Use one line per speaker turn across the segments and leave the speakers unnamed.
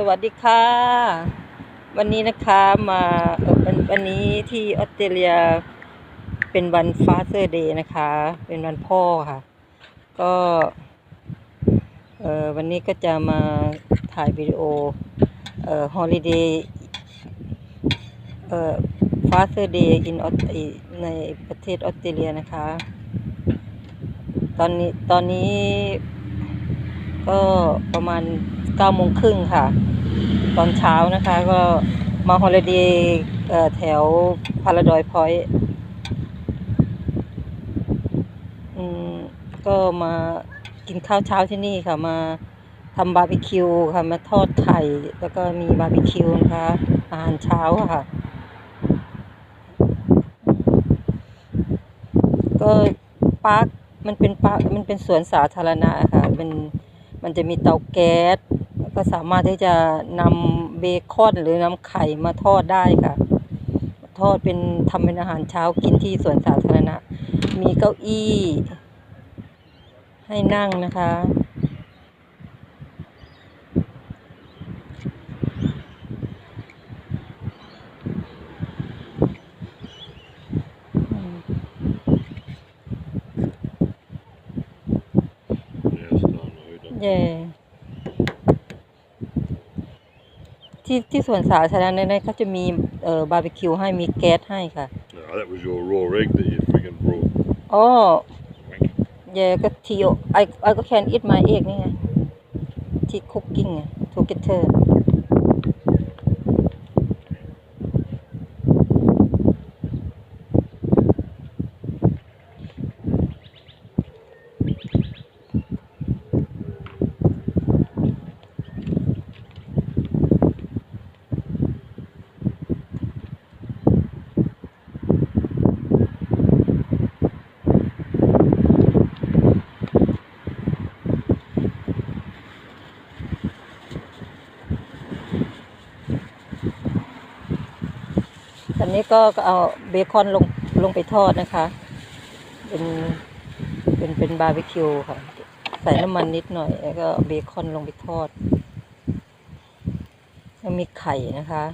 สวัสดีค่ะ วันนี้นะคะมาเอ่อวันวันนี้ที่ออสเตรเลียเป็นวันฟาเ e อร์เดย์นะคะ เป็นวันพ่อค่ะ ก็เอ่อวันนี้ก็จะมาถ่ายวิดีโอเอ่อฮอลิเดย์เอ่อฟาเ e อร์เดย์อินออสในประเทศออสเตรเลียนะคะ ตอนนี้ตอนนี้ก็ประมาณ เก้าโมงครึ่งค่ะ ตอนเช้านะคะก็มาฮอลิเดย์เอ่อแถวพาราดอยพอยต์ก็มากินข้าวเช้าที่นี่ค่ะมาทำบาร์บีคิวค่ะมาทอดไข่ แล้วก็มีบาร์บีคิวนะคะอาหารเช้าค่ะ ก็ปาร์คมันเป็นปาร์คมันเป็นสวนสาธารณะค่ะ มันมันจะมีเตาแก๊ส ก็สามารถที่จะนำเบคอนหรือนำไข่มาทอดได้ค่ะ ทอดเป็นทำเป็นอาหารเช้ากินที่สวนสาธารณะ มีเก้าอี้ ให้นั่งนะคะ อืม
Yeah, it's not loaded.
เย่ ที่ที่สวนสาธารณะนั้นเขาจะมีเอ่อบาร์บีคิวให้มีแก๊สให้ค่ะ
No, that was your raw egg that you friggin' brought.
อ๋อ
Wank.
เย่ก็ทีโอไอไอก็แคนอิทมาเอกนี่ไงที่คุกกิ้งไงทูเก ตอนนี้ก็เอาเบคอนลงลงไปทอดนะคะ เป็นเป็นเป็นบาร์บีคิวค่ะ ใส่น้ำมันนิดหน่อย แล้วก็เบคอนลงไปทอดแล้วมีไข่นะคะ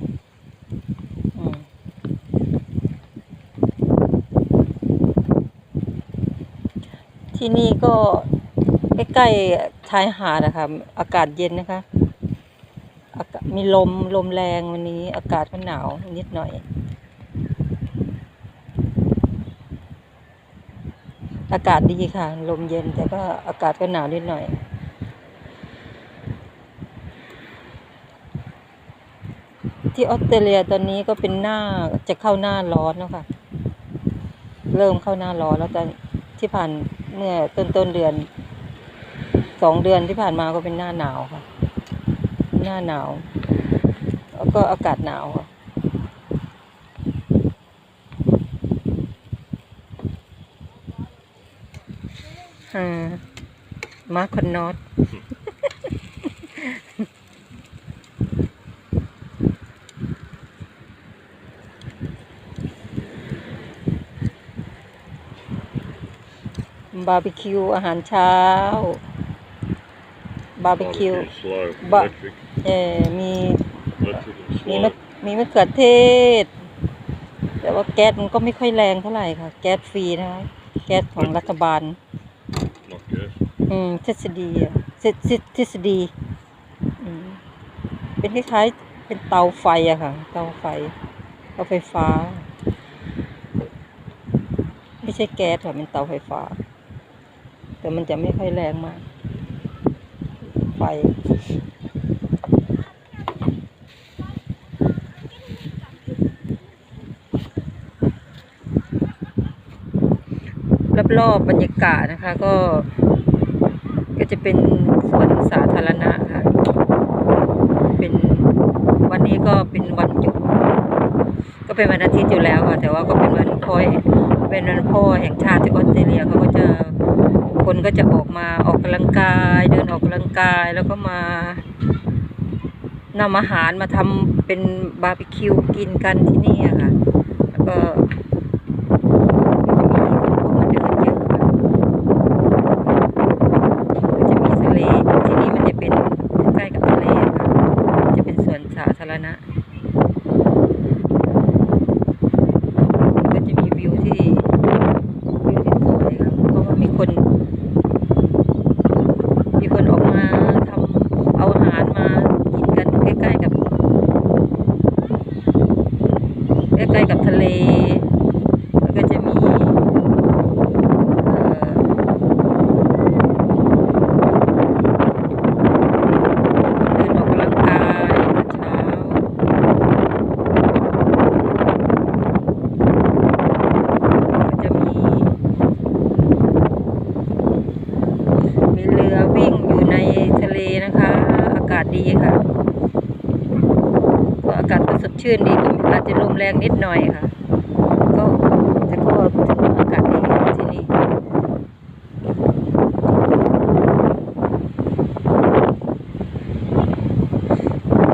ที่นี่ก็ใกล้ๆชายหาดนะคะ อากาศเย็นนะคะ อากาศมีลมลมแรงวันนี้ อากาศก็หนาวนิดหน่อย อากาศดีค่ะ ลมเย็นแต่ก็อากาศก็หนาวนิดหน่อย ที่ออสเตรเลียตอนนี้ก็เป็นหน้าจะเข้าหน้าร้อนแล้วค่ะ เริ่มเข้าหน้าร้อนแล้วแตอนที่ผ่านเมื่อต้นต้นเดือนสองเดือนที่ผ่านมาก็เป็นหน้าหนาวค่ะ หน้าหนาว แล้วก็อากาศหนาวค่ะอ่ามาคอนนอตบาร์บีคิวอาหารเช้า บาร์บีคิว
Barbecue slow.
But-
electric.
เออมี
Electric and
มี
slow.
มะมีมะเขือเทศ แต่ว่าแก๊สมันก็ไม่ค่อยแรงเท่าไหร่ค่ะ แก๊สฟรีนะคะแก๊สของรัฐบาล
Not gas.
อืมทฤษฎีอะทฤทฤทฤษฎีอืมเป็นคล้ายๆเป็นเตาไฟอะค่ะ เตาไฟเตาไฟฟ้า ไม่ใช่แก๊สค่ะเป็นเตาไฟฟ้า แต่มันจะไม่ค่อยแรงมาก ไฟ รอบๆบรรยากาศนะคะ ก็ ก็จะเป็นสวนสาธารณะค่ะ เป็นวันนี้ก็เป็นวันหยุดก็เป็นวันอาทิตย์อยู่แล้วค่ะ แต่ว่าก็เป็นวันพ่อเป็นวันพ่อแห่งชาติที่ออสเตรเลียเขาก็จะคนก็จะออกมาออกกำลังกาย เดินออกกำลังกายแล้วก็มานำอาหารมาทำเป็นบาร์บีคิวกินกันที่นี่ค่ะ แล้วก็จะมีคนเดินเยอะค่ะ ก็จะมีทะเลที่นี่มันจะเป็นใกล้กับทะเลค่ะจะาธารณะ ก็จะมีวิวที่วิวที่สวยครับ เพราะว่ามีคน มีคนออกมาทำเอาอาหารมากินกันใกล้ๆกับ ใกล้ๆกับทะเลแล้วก็จะมีเอ่อคนเดินออกกำลังกายตอนเช้าจะมีมีเรือวิ่งอยู่ในทะเลนะคะ อากาศดีค่ะ ก็อากาศก็สด ชื่นดีก็อาจจะลมแรงนิดหน่อยค่ะ ก็แต่ก็อากาศดีที่นี่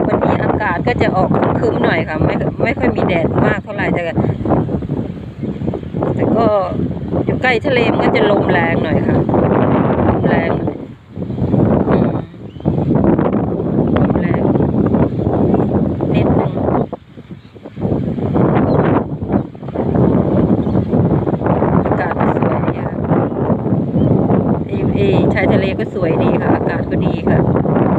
วันนี้อากาศก็จะออกครึ้มหน่อยค่ะ ไม่ไม่ค่อยมีแดดมากเท่าไหร่แต่แต่ก็อยู่ใกล้ทะเลมันก็จะลมแรงหน่อยค่ะลมแรงหน่อยอืมลมแรงนิดนึงอากาศก็สวยดีค่ะเอเอ ชายทะเลก็สวยดีค่ะ อากาศก็ดีค่ะ